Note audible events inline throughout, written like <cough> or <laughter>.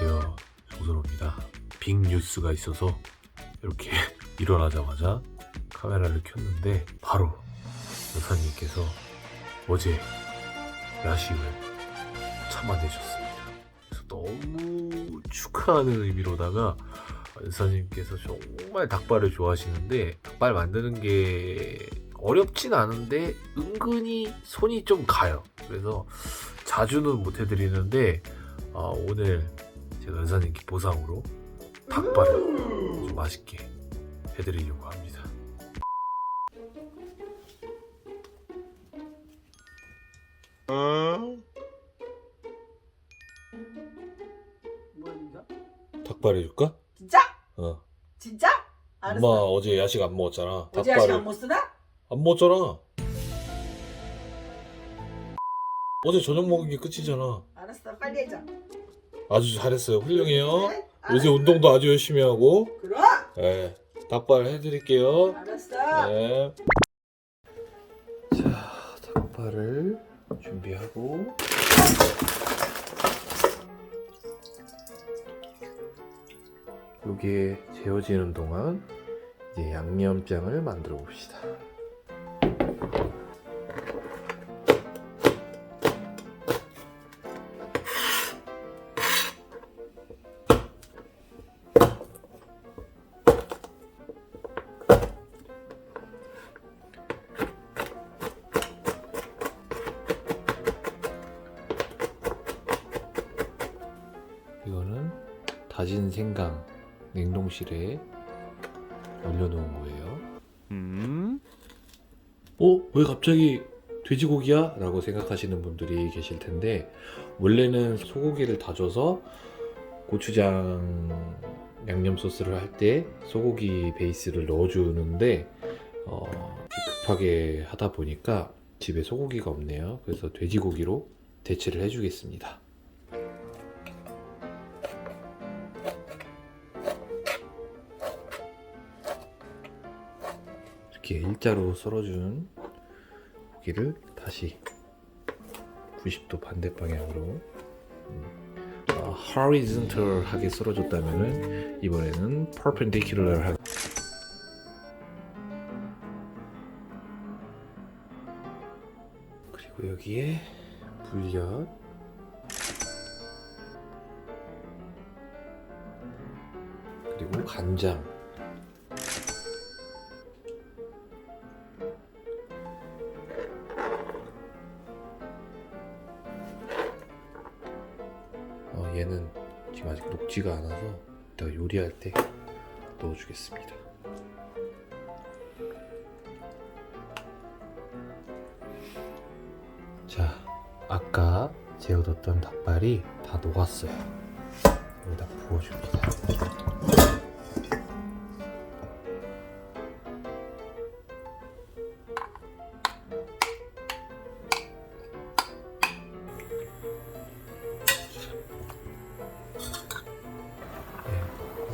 안녕하세요. 정선호입니다. 빅 뉴스가 있어서 이렇게 <laughs> 일어나자마자 카메라를 켰는데 바로 여사님께서 어제 야식을 참아내셨습니다. 그래서 너무 축하하는 의미로다가 여사님께서 정말 닭발을 좋아하시는데 닭발 만드는 게 어렵진 않은데 은근히 손이 좀 가요. 그래서 자주는 못 해드리는데 아, 오늘 제가 은사님께 보상으로 닭발을 좀 맛있게 해드리려고 합니다. 닭발 해줄까? 진짜? 어. 진짜? 알았어. 엄마 어제 야식 안 먹었잖아. 어제 아직 안 먹었으나? 안 먹었잖아. 어제 저녁 먹은 게 끝이잖아. 아주 잘했어요. 훌륭해요. 그래? 요새. 운동도 아주 열심히 하고. 그럼. 네. 닭발 해드릴게요. 알았어. 네. 자, 닭발을 준비하고. 여기에 재워지는 동안 이제 양념장을 만들어 봅시다. 다진 생강 냉동실에 얼려놓은 거예요. 음? 어? 왜 갑자기 돼지고기야? 라고 생각하시는 분들이 계실 텐데 원래는 소고기를 다져서 고추장 양념 소스를 할 때 소고기 베이스를 넣어주는데 어, 급하게 하다 보니까 집에 소고기가 없네요. 그래서 돼지고기로 대체를 해주겠습니다. 이렇게 일자로 썰어준 고기를 다시 90도 반대 방향으로. 음, 어, horizontal하게 썰어줬다면은 이번에는 perpendicular하게. 그리고 여기에 물엿. 그리고 간장 요리할 때 넣어주겠습니다. 자, 아까 재워뒀던 닭발이 다 녹았어요. 여기다 부어줍니다.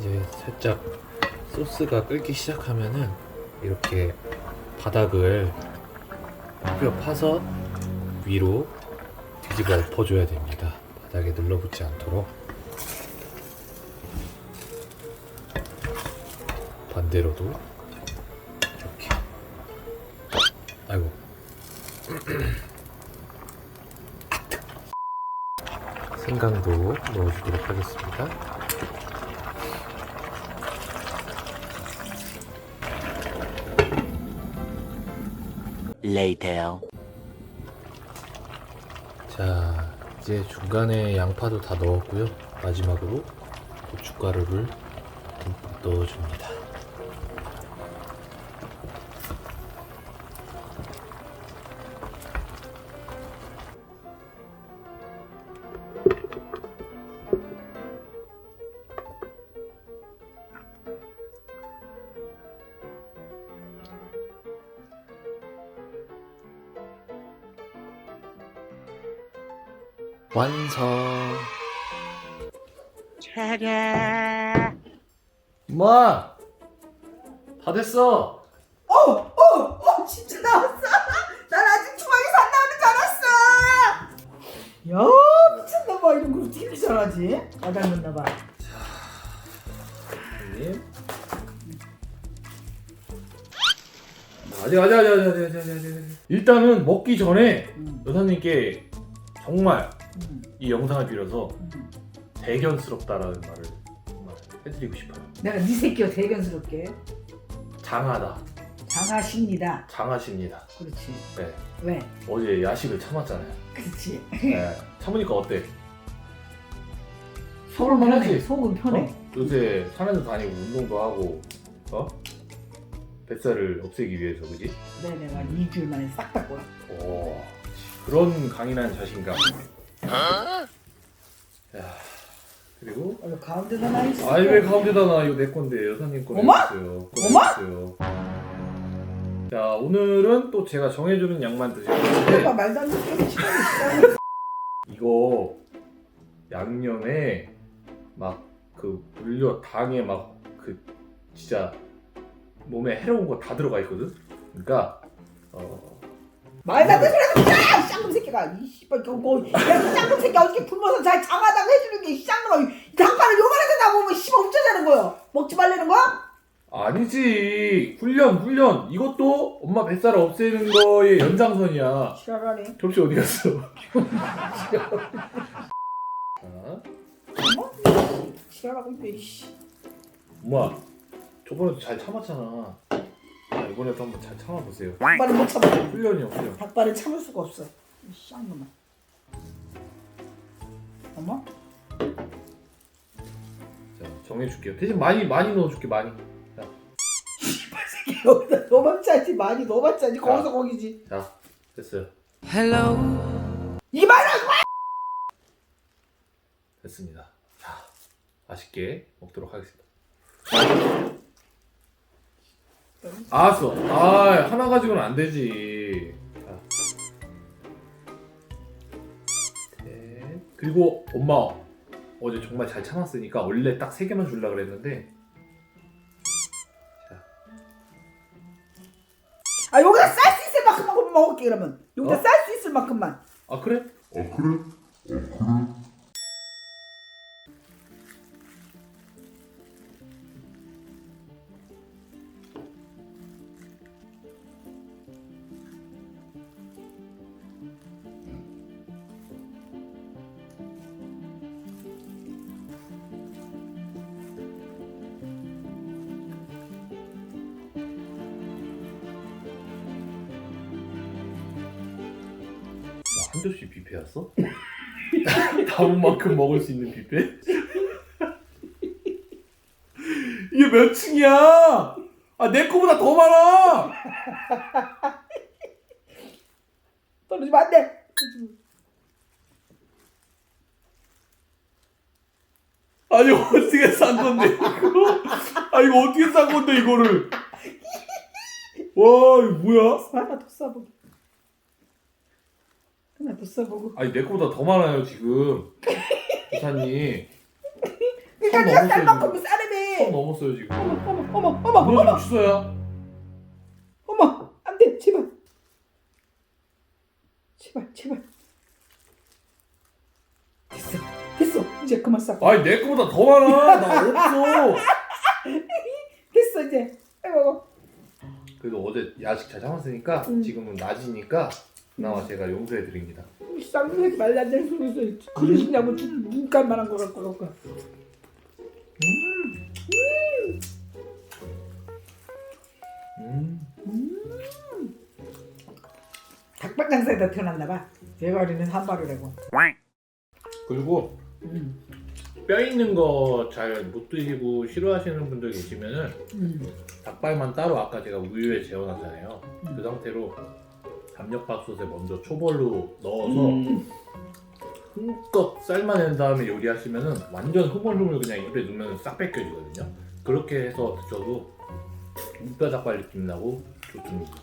이제 살짝 소스가 끓기 시작하면은 이렇게 바닥을 뼈 파서 위로 뒤집어 엎어줘야 됩니다. 바닥에 눌러붙지 않도록. 반대로도 이렇게. 아이고. <clears throat> 생강도 넣어주도록 하겠습니다. Later. 자, 이제 중간에 양파도 다 넣었고요. 마지막으로 고춧가루를 듬뿍 넣어줍니다. 완성. 엄마, 다 됐어. 어, 어, 어, 진짜 나왔어. <laughs> 난 아직 주방에서 안 나오는 줄 알았어. 야, 미쳤나봐 이런 걸 어떻게 이렇게 잘하지? 아 닮았나 봐. 형님. 아직 아직 아직 아직 아직 아직 아직 아직. 일단은 먹기 전에 음, 여사님께 정말 음, 이 영상을 빌어서 음. 대견스럽다라는 말을 정말 해드리고 싶어요. 내가 네 새끼가 대견스럽게 장하다, 장하십니다. 장하십니다. 그렇지. 네. 왜? 어제 야식을 참았잖아요. 그렇지. 네. 참으니까 어때? 속은 편하지? 편해. 속은 편해. 어? 요새 산에도 다니고 운동도 하고, 어? 뱃살을 없애기 위해서, 그지? 네, 내가 2주일 만에 싹 닦고. 오, 그런 강인한 자신감. 야, 그리고 얼른 가운데다 나 있어. 아이 왜 가운데다 놔 이거 내 건데 여사님 거냈 어머? 어머? 어요 자 오늘은 또 제가 정해주는 양만 드실 오빠 건데 말도 안 되는 시간이 <laughs> 이거 양념에 막 그 물엿 당에 막 그 진짜 몸에 해로운 거 다 들어가 있거든. 그러니까 어, 말도 안 되는 소리 하지 마! 쌍놈 새끼가 이 씨발 저거 야이 쌍놈 새끼 어떻게 굶어서 잘 장하다고 해주는 게 이 쌍놈아 이 닭발을 요만하게 나보면 씨발 어쩌자는 거야 먹지 말라는 거야? 아니지 훈련 훈련 이것도 엄마 뱃살 없애는 거의 연장선이야. 지랄하네 접시 어디 갔어? 자, 어머? 지랄하고 있네 이씨 엄마 저번에도 잘 참았잖아. 아, 이번에도 한번 잘 참아보세요. 닭발을 못 참아 훈련이 없어요. 닭발을 참을 수가 없어 이 쌍놈아 어머? 자 정해줄게요. 대신 많이 많이 넣어줄게 많이. 씨발 새끼 여기다 너만 짜지 많이 너만 짜지 거기서 거기지 자 됐어요. 이만한 됐습니다. 자 맛있게 먹도록 하겠습니다. 알았어. 아 하나 가지고는 안 되지. 자. 그리고 엄마 어제 정말 잘 참았으니까 원래 딱 세 개만 줄라 그랬는데 자, 아 여기다 쌀 수 있을 만큼만 먹을게 그러면 여기다 어? 쌀 수 있을 만큼만 아 그래? 아, 한 접시 뷔페였어? <laughs> 다운 만큼 먹을 수 있는 뷔페? <laughs> 이게 몇 층이야? 아, 내 거보다 더 많아! <laughs> 떨어지면 안 돼 아니, 어떻게 싼 건데, 이거? 아, 이거 어떻게 싼 건데, 이거를? 와, 이거 뭐야? 하나 더 싸보고 더 싸보고 아니, 내 거보다 더 많아요, 지금. 부사님. 그러니까 선 네가 넘었어요, 쌀 지금. 만큼 선 싸르네 넘었어요, 지금. 어머 어머 어머 어머 어머 좀 주소야. 어머 안돼 제발 제발 제발 됐어 됐어 이제 그만 싸고 아니, 내 거보다 더 많아! 나 없어! <laughs> 됐어 이제 아이고 그래도 어제 야식 잘 참았으니까 음. 지금은 낮이니까 그나마 제가 용서해 드립니다. 쌍둥이 말도 안 되는 소리 서 그릇이냐고 눈깔만한 거 갖고 음. 닭발 장사에다 태어났나 봐 대가리는 한 발이라고 그리고 음. 뼈 있는 거 잘 못 드시고 싫어하시는 분들 계시면은 음. 닭발만 따로 아까 제가 우유에 재워놨잖아요. 음. 그 상태로 압력밥솥에 먼저 초벌로 넣어서 음. 흠껏 삶아낸 다음에 요리하시면은 완전 흐물흐물 그냥 입에 넣으면 싹 뺏겨지거든요. 그렇게 해서 드셔도 뼈 닭발 느낌 나고 좋습니다.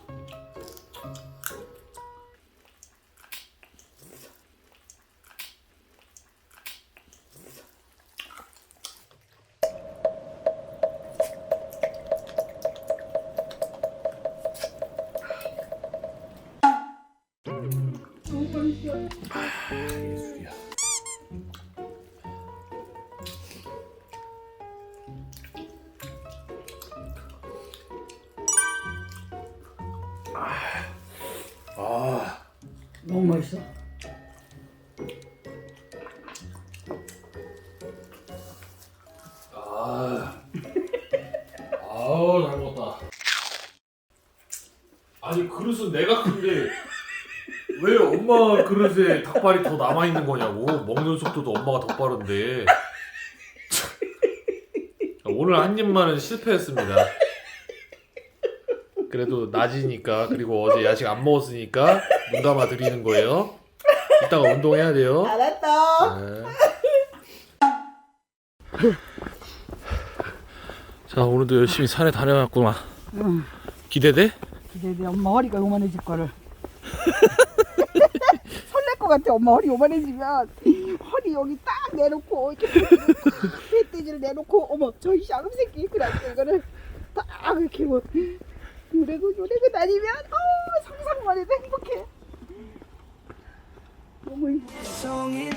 아 예술이야. 아, 아 너무 맛있어. 아, 아우 잘 먹었다. 아니 그릇은 내가 큰데. 엄마 그릇에 닭발이 더 남아 있는 거냐고. 먹는 속도도 엄마가 더 빠른데. <laughs> 오늘 한 입만은 실패했습니다. 그래도 낮이니까 그리고 어제 야식 안 먹었으니까 눈 감아 드리는 거예요. 이따가 운동해야 돼요. 알았다. 네. 자 오늘도 열심히 산에 다녀왔구만 응. 기대돼? 기대돼. 엄마 허리가 요만해질 거를. 것 같아. 엄마 허리 요만해지면 허리 여기 딱 내놓고 이렇게 멧돼지를 내놓고 어머 저이 쌍새끼 그래서 이거를 딱 이렇게 뭐 요래고 요래고 다니면 어 상상만 해도 행복해. 너무 종일